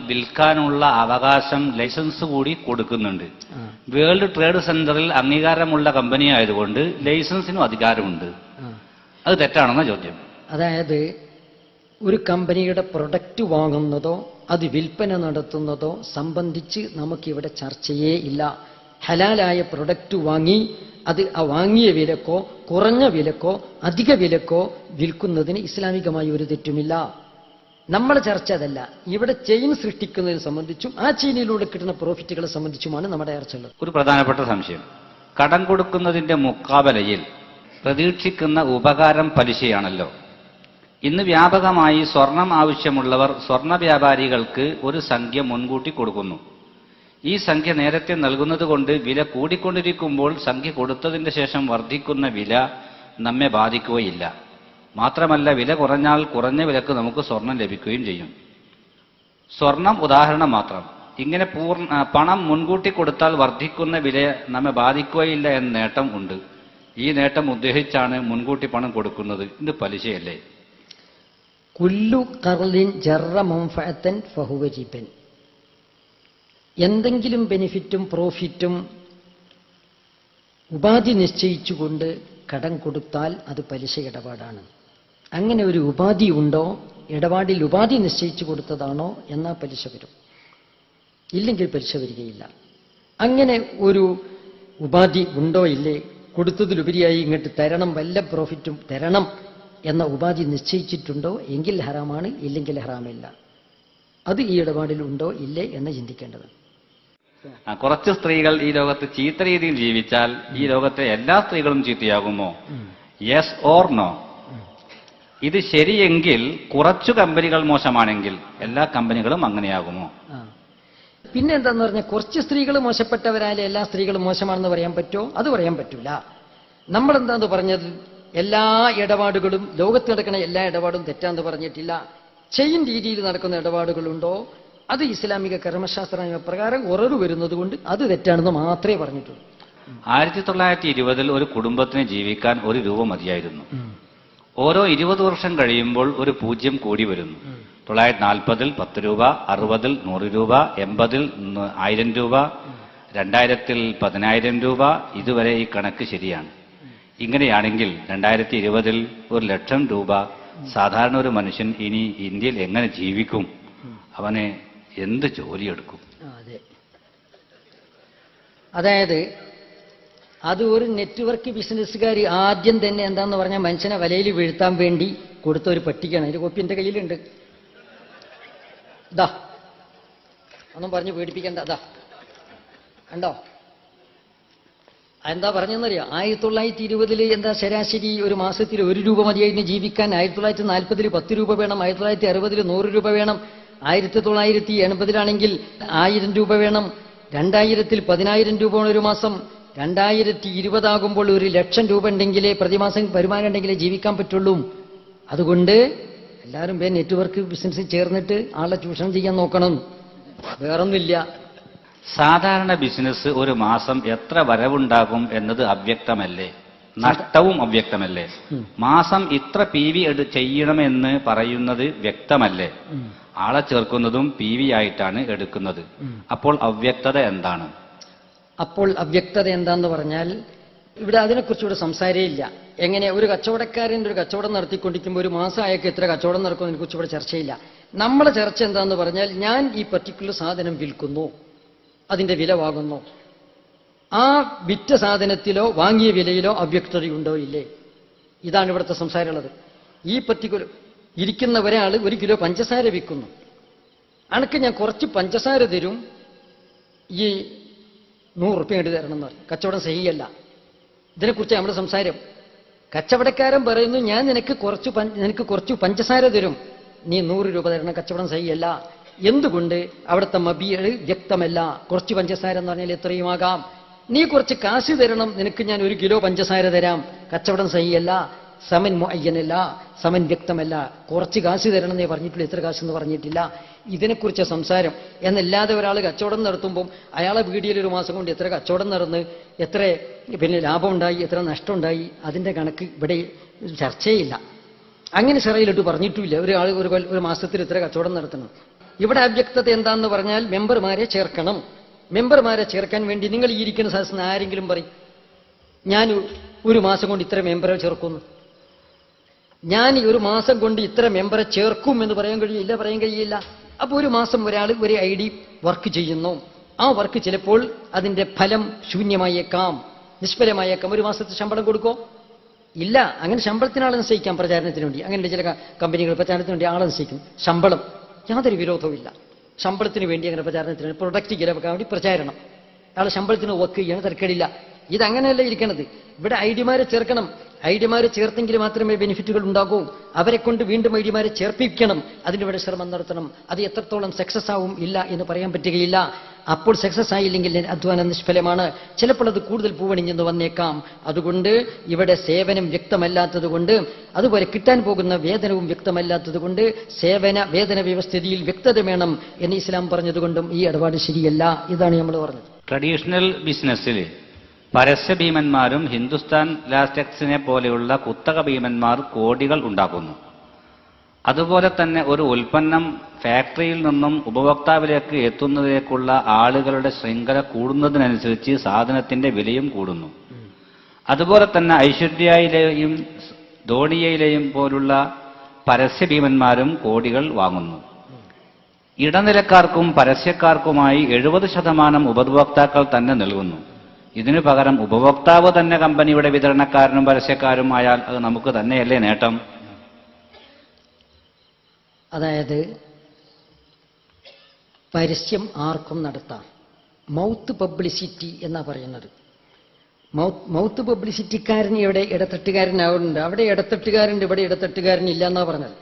വിൽക്കാനുള്ള അവകാശം ലൈസൻസ് കൂടി കൊടുക്കുന്നുണ്ട്. വേൾഡ് ട്രേഡ് സെന്ററിൽ അംഗീകാരമുള്ള കമ്പനി ആയതുകൊണ്ട് ലൈസൻസിനും അധികാരമുണ്ട്. അത് തെറ്റാണെന്ന ചോദ്യം. അതായത് ഒരു കമ്പനിയുടെ പ്രൊഡക്റ്റ് വാങ്ങുന്നതോ അത് വിൽപ്പന നടത്തുന്നതോ സംബന്ധിച്ച് നമുക്കിവിടെ ചർച്ചയേ ഇല്ല. ഹലാലായ പ്രൊഡക്റ്റ് വാങ്ങി അത് ആ വാങ്ങിയ വിലക്കോ കുറഞ്ഞ വിലക്കോ അധിക വിലക്കോ വിൽക്കുന്നതിന് ഇസ്ലാമികമായി ഒരു തെറ്റുമില്ല. നമ്മുടെ ചർച്ച അതല്ല ഇവിടെ ചെയിൻ സൃഷ്ടിക്കുന്നതിനെ സംബന്ധിച്ചും ആ ചെയിനിലൂടെ കിട്ടുന്ന പ്രോഫിറ്റുകളെ സംബന്ധിച്ചുമാണ് നമ്മുടെ ചർച്ച ഉള്ളത്. ഒരു പ്രധാനപ്പെട്ട സംശയം. കടം കൊടുക്കുന്നതിന്റെ മുക്കാബലയിൽ പ്രതീക്ഷിക്കുന്ന ഉപകാരം പലിശയാണല്ലോ. ഇന്ന് വ്യാപകമായി സ്വർണം ആവശ്യമുള്ളവർ സ്വർണ വ്യാപാരികൾക്ക് ഒരു സംഖ്യ മുൻകൂട്ടി കൊടുക്കുന്നു. ഈ സംഖ്യ നേരത്തെ നൽകുന്നതുകൊണ്ട് വില കൂടിക്കൊണ്ടിരിക്കുമ്പോൾ സംഖ്യ കൊടുത്തതിന്റെ ശേഷം വർദ്ധിക്കുന്ന വില നമ്മെ ബാധിക്കുകയില്ല. മാത്രമല്ല വില കുറഞ്ഞാൽ കുറഞ്ഞ വിലക്ക് നമുക്ക് സ്വർണം ലഭിക്കുകയും ചെയ്യും. സ്വർണം ഉദാഹരണം മാത്രം. ഇങ്ങനെ പൂർണ പണം മുൻകൂട്ടി കൊടുത്താൽ വർദ്ധിക്കുന്ന വില നമ്മെ ബാധിക്കുകയില്ല എന്ന നേട്ടം ഉണ്ട്. ഈ നേട്ടം ഉദ്ദേശിച്ചാണ് മുൻകൂട്ടി പണം കൊടുക്കുന്നത്. ഇത് പലിശയല്ലേ? കുല്ലു കർലിൻ എന്തെങ്കിലും ബെനിഫിറ്റും പ്രോഫിറ്റും ഉപാധി നിശ്ചയിച്ചുകൊണ്ട് കടം കൊടുത്താൽ അത് പലിശ ഇടപാടാണ്. അങ്ങനെ ഒരു ഉപാധി ഉണ്ടോ? ഇടപാടിൽ ഉപാധി നിശ്ചയിച്ചു കൊടുത്തതാണോ? എന്നാ പലിശ വരും. ഇല്ലെങ്കിൽ പലിശ വരികയില്ല. അങ്ങനെ ഒരു ഉപാധി ഉണ്ടോ ഇല്ലേ? കൊടുത്തതിലുപരിയായി ഇങ്ങോട്ട് തരണം വല്ല പ്രോഫിറ്റും തരണം എന്ന ഉപാധി നിശ്ചയിച്ചിട്ടുണ്ടോ? എങ്കിൽ ഹറാമാണ് ഇല്ലെങ്കിൽ ഹറാമില്ല. അത് ഈ ഇടപാടിൽ ഉണ്ടോ ഇല്ലേ എന്ന് ചിന്തിക്കേണ്ടത്. കുറച്ച് സ്ത്രീകൾ ഈ ലോകത്ത് ചീത്ത രീതിയിൽ ജീവിച്ചാൽ ഈ ലോകത്തെ എല്ലാ സ്ത്രീകളും ചീത്തയാകുമോ? യെസ് ഓർ നോ ഇത് ശരിയെങ്കിൽ കുറച്ചു കമ്പനികൾ മോശമാണെങ്കിൽ എല്ലാ കമ്പനികളും അങ്ങനെയാകുമോ. പിന്നെ എന്താന്ന് പറഞ്ഞാൽ കുറച്ച് സ്ത്രീകൾ മോശപ്പെട്ടവരായാലും എല്ലാ സ്ത്രീകളും മോശമാണെന്ന് പറയാൻ പറ്റുമോ? അത് പറയാൻ പറ്റൂല. നമ്മൾ എന്താന്ന് പറഞ്ഞത്? എല്ലാ ഇടപാടുകളും ലോകത്ത് നടക്കുന്ന എല്ലാ ഇടപാടും തെറ്റാന്ന് പറഞ്ഞിട്ടില്ല. ചെയിൻ രീതിയിൽ നടക്കുന്ന ഇടപാടുകളുണ്ടോ? അത് ഇസ്ലാമിക കർമ്മശാസ്ത്ര പ്രകാരം ഉറവ് വരുന്നത് കൊണ്ട് അത് തെറ്റാണെന്ന് മാത്രമേ പറഞ്ഞിട്ടുള്ളൂ. ആയിരത്തി തൊള്ളായിരത്തി ഇരുപതിൽ ഒരു കുടുംബത്തിന് ജീവിക്കാൻ ഒരു രൂപ മതിയായിരുന്നു. ഓരോ ഇരുപത് വർഷം കഴിയുമ്പോൾ ഒരു പൂജ്യം കൂടി വരുന്നു. തൊള്ളായിരത്തി നാൽപ്പതിൽ പത്ത് രൂപ അറുപതിൽ നൂറ് രൂപ എൺപതിൽ ആയിരം രൂപ രണ്ടായിരത്തിൽ പതിനായിരം രൂപ ഇതുവരെ ഈ കണക്ക് ശരിയാണ്. ഇങ്ങനെയാണെങ്കിൽ രണ്ടായിരത്തി ഇരുപതിൽ ഒരു ലക്ഷം രൂപ സാധാരണ ഒരു മനുഷ്യൻ ഇനി ഇന്ത്യയിൽ എങ്ങനെ ജീവിക്കും? അവനെ എന്ത് ജോലിയെടുക്കും? അതായത് അത് ഒരു നെറ്റ്വർക്ക് ബിസിനസ്സുകാർ ആദ്യം തന്നെ എന്താന്ന് പറഞ്ഞാൽ മനുഷ്യനെ വലയിൽ വീഴ്ത്താൻ വേണ്ടി കൊടുത്ത ഒരു പട്ടികയാണ്. അതിന്റെ കോപ്പി എന്റെ കയ്യിലുണ്ട്. ദാ. ഒന്നും പറഞ്ഞ് പേടിപ്പിക്കണ്ട. ദാ. കണ്ടോ? എന്താ പറഞ്ഞെന്നറിയാം? ആയിരത്തി തൊള്ളായിരത്തി ഇരുപതിൽ എന്താ ശരാശരി ഒരു മാസത്തിൽ ഒരു രൂപ മതിയായിരുന്നു ജീവിക്കാൻ. ആയിരത്തി തൊള്ളായിരത്തി നാൽപ്പതിൽ പത്ത് രൂപ വേണം. ആയിരത്തി തൊള്ളായിരത്തി അറുപതിൽ നൂറ് രൂപ വേണം. ആയിരത്തി തൊള്ളായിരത്തി എൺപതിലാണെങ്കിൽ ആയിരം രൂപ വേണം. രണ്ടായിരത്തിൽ പതിനായിരം രൂപ ഒരു മാസം. രണ്ടായിരത്തി ഇരുപതാകുമ്പോൾ ഒരു ലക്ഷം രൂപ ഉണ്ടെങ്കിലേ പ്രതിമാസം വരുമാനം ഉണ്ടെങ്കിലേ ജീവിക്കാൻ പറ്റുള്ളൂ. അതുകൊണ്ട് എല്ലാവരും പേ നെറ്റ്വർക്ക് ബിസിനസ്സിൽ ചേർന്നിട്ട് ആളെ ചൂഷണം ചെയ്യാൻ നോക്കണം. വേറൊന്നുമില്ല. സാധാരണ ബിസിനസ് ഒരു മാസം എത്ര വരവുണ്ടാകും എന്നത് അവ്യക്തമല്ലേ? നഷ്ടവും അവ്യക്തമല്ലേ? മാസം ഇത്ര പി വി ചെയ്യണമെന്ന് പറയുന്നത് വ്യക്തമല്ലേ? ആളെ ചേർക്കുന്നതും പി വി ആയിട്ടാണ് എടുക്കുന്നത്. അപ്പോൾ അവ്യക്തത എന്താണ്? അപ്പോൾ അവ്യക്തത എന്താന്ന് പറഞ്ഞാൽ ഇവിടെ അതിനെക്കുറിച്ച് ഇവിടെ സംസാരേ ഇല്ല എങ്ങനെ ഒരു കച്ചവടക്കാരൻ ഒരു കച്ചവടം നടത്തിക്കൊണ്ടിരിക്കുമ്പോൾ ഒരു മാസം അയാൾക്ക് എത്ര കച്ചവടം നടക്കുന്നതിനെ കുറിച്ച് ഇവിടെ ചർച്ചയില്ല. നമ്മളെ ചർച്ച എന്താന്ന് പറഞ്ഞാൽ ഞാൻ ഈ പർട്ടിക്കുലർ സാധനം വിൽക്കുന്നു. അതിന്റെ വില വാങ്ങുന്നു. ആ വിറ്റ സാധനത്തിലോ വാങ്ങിയ വിലയിലോ അവ്യക്തതയുണ്ടോ ഇല്ലേ? ഇതാണ് ഇവിടുത്തെ സംസാരമുള്ളത്. ഈ പർട്ടിക്കുലർ ഇരിക്കുന്ന ഒരാൾ ഒരു കിലോ പഞ്ചസാര വിൽക്കുന്നു. അണക്ക് ഞാൻ കുറച്ച് പഞ്ചസാര തരും. ഈ നൂറ് റുപ്യ ഇങ്ങോട്ട് തരണം എന്ന് പറയും കച്ചവടം സഹിയല്ല. ഇതിനെക്കുറിച്ച് നമ്മുടെ സംസാരം. കച്ചവടക്കാരൻ പറയുന്നു ഞാൻ നിനക്ക് കുറച്ച് നിനക്ക് കുറച്ച് പഞ്ചസാര തരും. നീ നൂറ് രൂപ തരണം കച്ചവടം സഹിയല്ല. എന്തുകൊണ്ട് അവിടുത്തെ മബിയൽ വ്യക്തമല്ല? കുറച്ച് പഞ്ചസാര എന്ന് പറഞ്ഞാൽ എത്രയുമാകാം? നീ കുറച്ച് കാശ് തരണം നിനക്ക് ഞാൻ ഒരു കിലോ പഞ്ചസാര തരാം. കച്ചവടം സഹിയല്ല. സമൻ മുഅയ്യനല്ല സമൻ വ്യക്തമല്ല. കുറച്ച് കാശ് തരണം എന്നേ പറഞ്ഞിട്ടുള്ളൂ എത്ര കാശ് എന്ന് പറഞ്ഞിട്ടില്ല. ഇതിനെക്കുറിച്ച് സംസാരം. എന്നല്ലാതെ ഒരാൾ കച്ചവടം നടത്തുമ്പം അയാളെ വീടിയിൽ ഒരു മാസം കൊണ്ട് എത്ര കച്ചവടം നടന്ന് എത്ര പിന്നെ ലാഭമുണ്ടായി എത്ര നഷ്ടമുണ്ടായി അതിന്റെ കണക്ക് ഇവിടെ ചർച്ചയില്ല. അങ്ങനെ ചെറയിലിട്ട് പറഞ്ഞിട്ടുമില്ല. ഒരാൾ ഒരു ഒരു മാസത്തിൽ എത്ര കച്ചവടം നടത്തണം. ഇവിടെ അവ്യക്തത എന്താന്ന് പറഞ്ഞാൽ മെമ്പർമാരെ ചേർക്കണം. മെമ്പർമാരെ ചേർക്കാൻ വേണ്ടി നിങ്ങൾ ഈ ഇരിക്കുന്ന സദസ്സിന് ആരെങ്കിലും പറയും ഞാൻ ഒരു മാസം കൊണ്ട് ഇത്ര മെമ്പറെ ചേർക്കുന്നു. ഞാൻ ഈ ഒരു മാസം കൊണ്ട് ഇത്ര മെമ്പറെ ചേർക്കും എന്ന് പറയാൻ കഴിയില്ല പറയാൻ കഴിയില്ല. അപ്പൊ ഒരു മാസം ഒരാൾ ഒരു ഐ ഡി വർക്ക് ചെയ്യുന്നു. ആ വർക്ക് ചിലപ്പോൾ അതിന്റെ ഫലം ശൂന്യമായേക്കാം നിഷ്ഫലമായേക്കാം. ഒരു മാസത്തെ ശമ്പളം കൊടുക്കോ? ഇല്ല അങ്ങനെ ശമ്പളത്തിന് ആളെ നിശ്ചയിക്കാം പ്രചാരണത്തിന് വേണ്ടി. അങ്ങനെ ചില കമ്പനികൾ പ്രചാരണത്തിന് വേണ്ടി ആളെ നിശ്ചയിക്കും. ശമ്പളം. യാതൊരു വിരോധവും ഇല്ല. ശമ്പളത്തിന് വേണ്ടി അങ്ങനെ പ്രചാരണത്തിന് വേണ്ടി പ്രൊഡക്റ്റ് ചിലവാക്കാൻ വേണ്ടി പ്രചാരണം. അയാൾ ശമ്പളത്തിന് വർക്ക് ചെയ്യണം തിരക്കേടില്ല. ഇതങ്ങനെയല്ല ഇരിക്കണത്? ഇവിടെ ഐഡിമാരെ ചേർക്കണം. ഐഡിമാരെ ചേർത്തെങ്കിൽ മാത്രമേ ബെനിഫിറ്റുകൾ ഉണ്ടാകൂ. അവരെ കൊണ്ട് വീണ്ടും ഐ ഡിമാരെ ചേർപ്പിക്കണം അതിനുവേണ്ടി ശ്രമം നടത്തണം. അത് എത്രത്തോളം സക്സസ് ആവും ഇല്ല എന്ന് പറയാൻ പറ്റുകയില്ല. അപ്പോൾ സക്സസ് ആയില്ലെങ്കിൽ അധ്വാനം നിഷ്ഫലമാണ്. ചിലപ്പോൾ അത് കൂടുതൽ പൂവണിഞ്ഞെന്ന് വന്നേക്കാം. അതുകൊണ്ട് ഇവിടെ സേവനം വ്യക്തമല്ലാത്തത് കൊണ്ട് അതുപോലെ കിട്ടാൻ പോകുന്ന വേതനവും വ്യക്തമല്ലാത്തത് കൊണ്ട് സേവന വേതന വ്യവസ്ഥിതിയിൽ വ്യക്തത വേണം എന്ന് ഇസ്ലാം പറഞ്ഞതുകൊണ്ടും ഈ ഇടപാട് ശരിയല്ല. ഇതാണ് നമ്മൾ പറഞ്ഞത്. ട്രഡീഷണൽ ബിസിനസ്സിൽ പരസ്യ ഭീമന്മാരും ഹിന്ദുസ്ഥാൻ ലാസ്റ്റെക്സിനെ പോലെയുള്ള കുത്തക ഭീമന്മാർ കോടികൾ ഉണ്ടാക്കുന്നു. അതുപോലെ തന്നെ ഒരു ഉൽപ്പന്നം ഫാക്ടറിയിൽ നിന്നും ഉപഭോക്താവിലേക്ക് എത്തുന്നതിലേക്കുള്ള ആളുകളുടെ ശൃംഖല കൂടുന്നതിനനുസരിച്ച് സാധനത്തിന്റെ വിലയും കൂടുന്നു. അതുപോലെ തന്നെ ഐശ്വര്യയിലെയും ധോണിയയിലെയും പോലുള്ള പരസ്യ ഭീമന്മാരും കോടികൾ വാങ്ങുന്നു. ഇടനിലക്കാർക്കും പരസ്യക്കാർക്കുമായി എഴുപത് ശതമാനം ഉപഭോക്താക്കൾ തന്നെ നൽകുന്നു. ഇതിനു പകരം ഉപഭോക്താവ് തന്നെ കമ്പനിയുടെ വിതരണക്കാരനും പരസ്യക്കാരും ആയാൽ അത് നമുക്ക് തന്നെയല്ലേ നേട്ടം? അതായത് പരസ്യം ആർക്കും നടത്താം. മൗത്ത് പബ്ലിസിറ്റി എന്നാ പറയുന്നത്. മൗത്ത് മൗത്ത് പബ്ലിസിറ്റിക്കാരൻ ഇവിടെ ഇടത്തട്ടുകാരനാവുന്നുണ്ട്. അവിടെ ഇടത്തട്ടുകാരുണ്ട് ഇവിടെ ഇടത്തട്ടുകാരനില്ല എന്നാ പറഞ്ഞത്.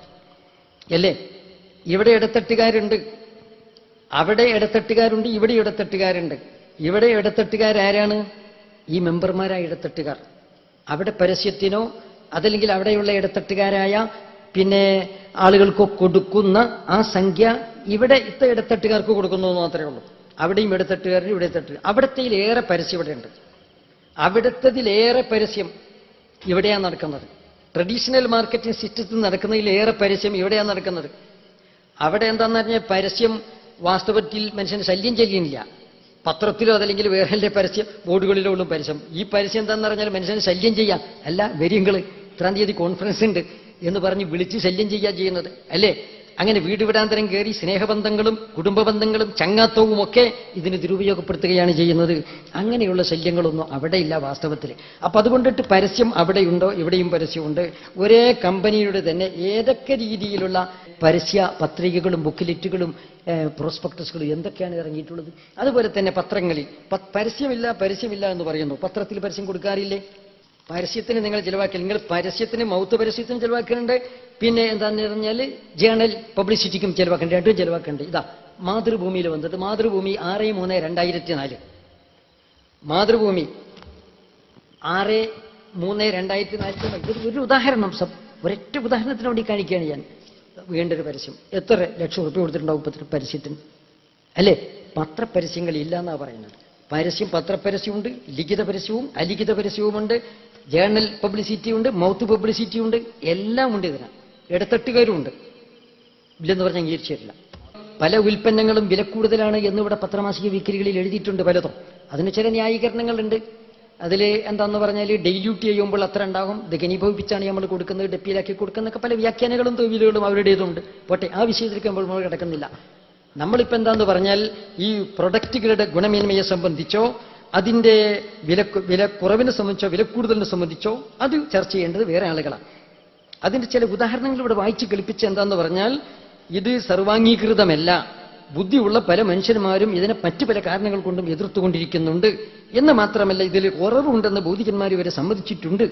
അല്ലേ? ഇവിടെ ഇടത്തട്ടുകാരുണ്ട് അവിടെ ഇടത്തട്ടുകാരുണ്ട് ഇവിടെ ഇടത്തട്ടുകാരുണ്ട്. ഇവിടെ ഇടത്തട്ടുകാരാരാണ് ഈ മെമ്പർമാരായ ഇടത്തട്ടുകാർ. അവിടെ പരസ്യത്തിനോ അതല്ലെങ്കിൽ അവിടെയുള്ള ഇടത്തട്ടുകാരായ പിന്നെ ആളുകൾക്കോ കൊടുക്കുന്ന ആ സംഖ്യ ഇവിടെ ഇത്ത ഇടത്തട്ടുകാർക്ക് കൊടുക്കുന്നു മാത്രമേ ഉള്ളൂ. അവിടെയും ഇടത്തട്ടുകാരനും ഇവിടെ തട്ടുകാർ അവിടത്തേലേറെ പരസ്യം ഇവിടെയുണ്ട്. അവിടത്തതിലേറെ പരസ്യം ഇവിടെയാണ് നടക്കുന്നത്. ട്രഡീഷണൽ മാർക്കറ്റിംഗ് സിസ്റ്റത്തിൽ നടക്കുന്നതിലേറെ പരസ്യം ഇവിടെയാണ് നടക്കുന്നത്. അവിടെ എന്താണെന്ന് പറഞ്ഞാൽ പരസ്യം വാസ്തവത്തിൽ മനുഷ്യന് ശല്യം ചെയ്യുന്നില്ല. പത്രത്തിലോ അതല്ലെങ്കിൽ വേറെ പരസ്യം ബോർഡുകളിലോ ഉള്ള പരസ്യം. ഈ പരസ്യം എന്താന്ന് പറഞ്ഞാൽ മനുഷ്യനെ ശല്യം ചെയ്യാം. അല്ല വരിയങ്ങൾ ഇത്രാം തീയതി കോൺഫറൻസ് ഉണ്ട് എന്ന് പറഞ്ഞ് വിളിച്ച് ശല്യം ചെയ്യാൻ ചെയ്യുന്നത്. അല്ലേ? അങ്ങനെ വീട് വിടാന്തരം കയറി സ്നേഹബന്ധങ്ങളും കുടുംബബന്ധങ്ങളും ചങ്ങാത്തവും ഒക്കെ ഇതിന് ദുരുപയോഗപ്പെടുത്തുകയാണ് ചെയ്യുന്നത്. അങ്ങനെയുള്ള ശല്യങ്ങളൊന്നും അവിടെയില്ല വാസ്തവത്തിൽ. അപ്പൊ അതുകൊണ്ടിട്ട് പരസ്യം അവിടെയുണ്ടോ? ഇവിടെയും പരസ്യമുണ്ട്. ഒരേ കമ്പനിയുടെ തന്നെ ഏതൊക്കെ രീതിയിലുള്ള പരസ്യ പത്രികകളും ബുക്കിലെറ്റുകളും പ്രോസ്പെക്ടസുകളും എന്തൊക്കെയാണ് ഇറങ്ങിയിട്ടുള്ളത്? അതുപോലെ തന്നെ പത്രങ്ങളിൽ. പരസ്യമില്ല പരസ്യമില്ല എന്ന് പറയുന്നു. പത്രത്തിൽ പരസ്യം കൊടുക്കാറില്ലേ? പരസ്യത്തിന് നിങ്ങൾ ചിലവാക്കി നിങ്ങൾ പരസ്യത്തിന് മൗത്ത് പരസ്യത്തിന് ചിലവാക്കുന്നുണ്ട്. പിന്നെ എന്താന്ന് പറഞ്ഞാൽ ജേണൽ പബ്ലിസിറ്റിക്കും ചിലവാക്കേണ്ടി രണ്ടും ചിലവാക്കേണ്ടി. ഇതാ മാതൃഭൂമിയിൽ വന്നത്. മാതൃഭൂമി ആറ് മൂന്ന് രണ്ടായിരത്തി നാല് മാതൃഭൂമി ആറ് മൂന്ന് രണ്ടായിരത്തി നാലിൽ ഒരു ഉദാഹരണം. സബ് ഒരൊറ്റ ഉദാഹരണത്തിന് വേണ്ടി കാണിക്കുകയാണ് ഞാൻ. വീണ്ടൊരു പരസ്യം. എത്ര ലക്ഷം റുപ്യ കൊടുത്തിട്ടുണ്ടാവും ഇപ്പത്തെ പരസ്യത്തിന്? അല്ലേ? പത്രപരസ്യങ്ങൾ ഇല്ല എന്നാ പറയുന്നത്. പരസ്യം പത്രപരസ്യമുണ്ട് ലിഖിത പരസ്യവും അലിഖിത പരസ്യവുമുണ്ട് ജേണൽ പബ്ലിസിറ്റി ഉണ്ട് മൗത്ത് പബ്ലിസിറ്റി ഉണ്ട് എല്ലാം ഉണ്ട് ഇതിന് ഇടത്തട്ടുകാരും ഉണ്ട് ഇല്ലെന്ന് പറഞ്ഞ് അംഗീകരിച്ചിട്ടില്ല. പല ഉൽപ്പന്നങ്ങളും വില കൂടുതലാണ് എന്നിവിടെ പത്രമാസിക വിക്രികളിൽ എഴുതിയിട്ടുണ്ട് പലതും. അതിന് ചില ന്യായീകരണങ്ങളുണ്ട്. അതിൽ എന്താന്ന് പറഞ്ഞാൽ ഡെയില്യൂട്ട് ചെയ്യുമ്പോൾ അത്ര ഉണ്ടാകും. ഇത് ഘനീഭവിപ്പിച്ചാണ് നമ്മൾ കൊടുക്കുന്നത് ഡെപ്പിയിലാക്കി കൊടുക്കുന്നൊക്കെ പല വ്യാഖ്യാനങ്ങളും തൊഴിലുകളും അവരുടേതുണ്ട്. പോട്ടെ ആ വിഷയത്തിലേക്ക് നമ്മൾ കിടക്കുന്നില്ല. നമ്മളിപ്പോൾ എന്താന്ന് പറഞ്ഞാൽ ഈ പ്രൊഡക്റ്റുകളുടെ ഗുണമേന്മയെ സംബന്ധിച്ചോ അതിന്റെ വില വില കുറവിനെ സംബന്ധിച്ചോ വില കൂടുതലിനെ സംബന്ധിച്ചോ അത് ചർച്ച ചെയ്യേണ്ടത് വേറെ ആളുകളാണ്. അതിന്റെ ചില ഉദാഹരണങ്ങൾ ഇവിടെ വായിച്ച് കളിപ്പിച്ച് എന്താന്ന് പറഞ്ഞാൽ ഇത് സർവാംഗീകൃതമല്ല. ബുദ്ധിയുള്ള പല മനുഷ്യന്മാരും ഇതിനെ മറ്റു പല കാരണങ്ങൾ കൊണ്ടും എതിർത്തുകൊണ്ടിരിക്കുന്നുണ്ട്. എന്ന് മാത്രമല്ല ഇതിൽ കുറവുണ്ടെന്ന് ബോധികന്മാർ ഇവരെ സമ്മതിച്ചിട്ടുണ്ട്.